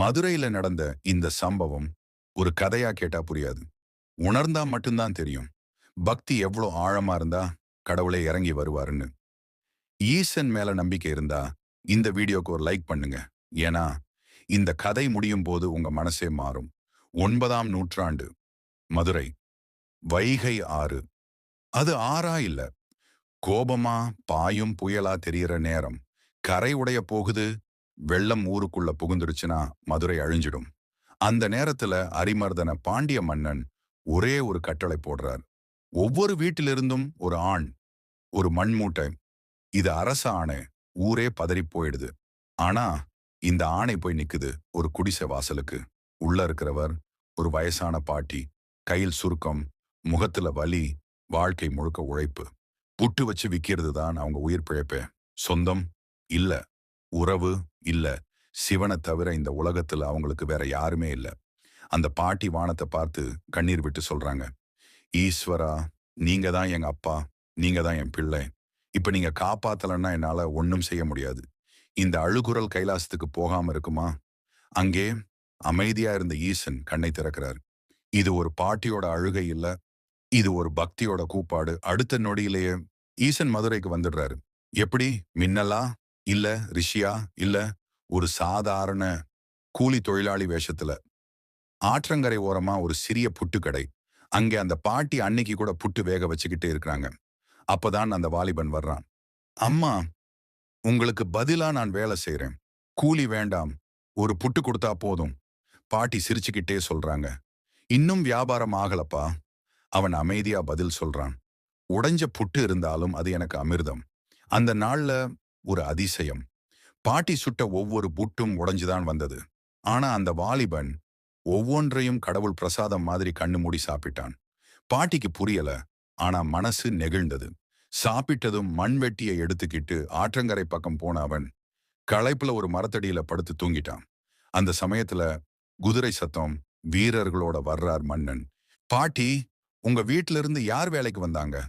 மதுரையில நடந்த இந்த சம்பவம் ஒரு கதையா கேட்டா புரியாது. உணர்ந்தா மட்டும்தான் தெரியும். பக்தி எவ்வளோ ஆழமா இருந்தா கடவுளே இறங்கி வருவாருன்னு. ஈசன் மேல நம்பிக்கை இருந்தா இந்த வீடியோக்கு ஒரு லைக் பண்ணுங்க. ஏன்னா இந்த கதை முடியும் போது உங்க மனசே மாறும். ஒன்பதாம் நூற்றாண்டு மதுரை. வைகை ஆறு. அது ஆறா இல்ல? கோபமா பாயும் புயலா தெரியற நேரம். கரை உடைய போகுது வெள்ளம் ஊருக்குள்ள புகுந்துருச்சுன்னா மதுரை அழிஞ்சிடும். அந்த நேரத்துல அரிமர்தன பாண்டிய மன்னன் ஒரே ஒரு கட்டளை போடுறார். ஒவ்வொரு வீட்டிலிருந்தும் ஒரு ஆண் ஒரு மண்மூட்டை இது அரச ஆணை ஊரே பதறி போயிடுது. ஆனா இந்த ஆணை போய் நிக்குது ஒரு குடிசை வாசலுக்கு. உள்ள இருக்கிறவர் ஒரு வயசான பாட்டி கையில் சுருக்கம் முகத்துல வலி வாழ்க்கை முழுக்க உழைப்பு. புட்டு வச்சு விற்கிறது தான் அவங்க உயிர் பிழைப்பே. சொந்தம் இல்ல. உறவு இல்லை சிவனை தவிர இந்த உலகத்தில் அவங்களுக்கு வேற யாருமே இல்லை. அந்த பாட்டி வானத்தை பார்த்து கண்ணீர் விட்டு சொல்றாங்க ஈஸ்வரா நீங்க தான் எங்க அப்பா நீங்க தான் என் பிள்ளை. இப்ப நீங்க காப்பாத்தலன்னா என்னால ஒன்றும் செய்ய முடியாது. இந்த அழுகுரல் கைலாசத்துக்கு போகாம இருக்குமா? அங்கே அமைதியா இருந்த ஈசன் கண்ணை திறக்கிறார். இது ஒரு பாட்டியோட அழுகை இல்ல இது ஒரு பக்தியோட கூப்பாடு. அடுத்த நொடியிலேயே ஈசன் மதுரைக்கு வந்துடுறாரு. எப்படி மின்னலா? இல்ல ரிஷியா இல்ல ஒரு சாதாரண கூலி தொழிலாளி வேஷத்துல. ஆற்றங்கரை ஓரமா ஒரு சிறிய புட்டுக்கடை அங்கே அந்த பாட்டி அன்னைக்கு கூட புட்டு வேக வச்சுக்கிட்டே இருக்கிறாங்க. அப்பதான் அந்த வாலிபன் வர்றான். அம்மா உங்களுக்கு பதிலா நான் வேலை செய்யறேன் கூலி வேண்டாம். ஒரு புட்டு கொடுத்தா போதும். பாட்டி சிரிச்சுக்கிட்டே சொல்றாங்க. இன்னும் வியாபாரம் ஆகலப்பா. அவன் அமைதியா பதில் சொல்றான். உடைஞ்ச புட்டு இருந்தாலும் அது எனக்கு அமிர்தம். அந்த நாள்ல ஒரு அதிசயம். பாட்டி சுட்ட ஒவ்வொரு புட்டும் உடைஞ்சுதான் வந்தது. ஆனா அந்த வாலிபன் ஒவ்வொன்றையும் கடவுள் பிரசாதம் மாதிரி கண்ணு மூடி சாப்பிட்டான். பாட்டிக்கு புரியல. ஆனா மனசு நெகிழ்ந்தது. சாப்பிட்டதும் மண்வெட்டியை எடுத்துக்கிட்டு ஆற்றங்கரை பக்கம் போன அவன் களைப்புல ஒரு மரத்தடியில படுத்து தூங்கிட்டான். அந்த சமயத்துல குதிரை சத்தம் வீரர்களோட வர்றார் மன்னன். பாட்டி உங்க வீட்ல இருந்து யார் வேலைக்கு வந்தாங்க?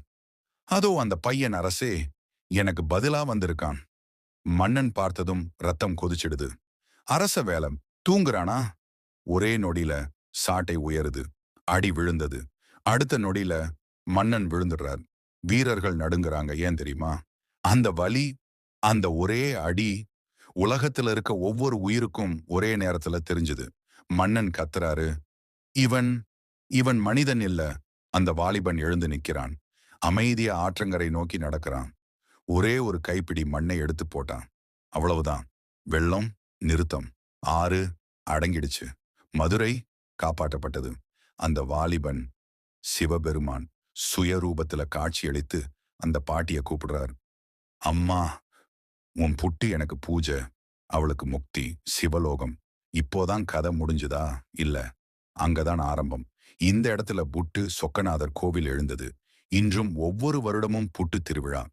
அதோ அந்த பையன் அரசே எனக்கு பதிலா வந்திருக்கான். மன்னன் பார்த்ததும் ரத்தம் கொதிச்சிடுது. அரச வேலம் தூங்குறானா? ஒரே நொடியில சாட்டை உயருது. அடி விழுந்தது. அடுத்த நொடியில மன்னன் விழுந்துடுறார். வீரர்கள் நடுங்குறாங்க. ஏன் தெரியுமா? அந்த வலி அந்த ஒரே அடி உலகத்துல இருக்க ஒவ்வொரு உயிருக்கும் ஒரே நேரத்துல தெரிஞ்சது. மன்னன் கத்துறாரு. இவன் இவன் மனிதன் இல்ல. அந்த வாலிபன் எழுந்து நிக்கிறான். அமைதியா ஆற்றங்கரை நோக்கி நடக்கிறான். ஒரே ஒரு கைப்பிடி மண்ணை எடுத்து போட்டான். அவ்வளவுதான். வெள்ளம் நிறுத்தம். ஆறு அடங்கிடுச்சு. மதுரை காப்பாற்றப்பட்டது. அந்த வாலிபன் சிவபெருமான் சுயரூபத்துல காட்சியளித்து அந்த பாட்டிய கூப்பிடுறார். அம்மா உன் புட்டு எனக்கு பூஜை. அவளுக்கு முக்தி சிவலோகம். இப்போதான் கதை முடிஞ்சுதா? இல்ல அங்கதான் ஆரம்பம். இந்த இடத்துல புட்டு சொக்கநாதர் கோவில் எழுந்தது. இன்றும் ஒவ்வொரு வருடமும் புட்டு திருவிழா.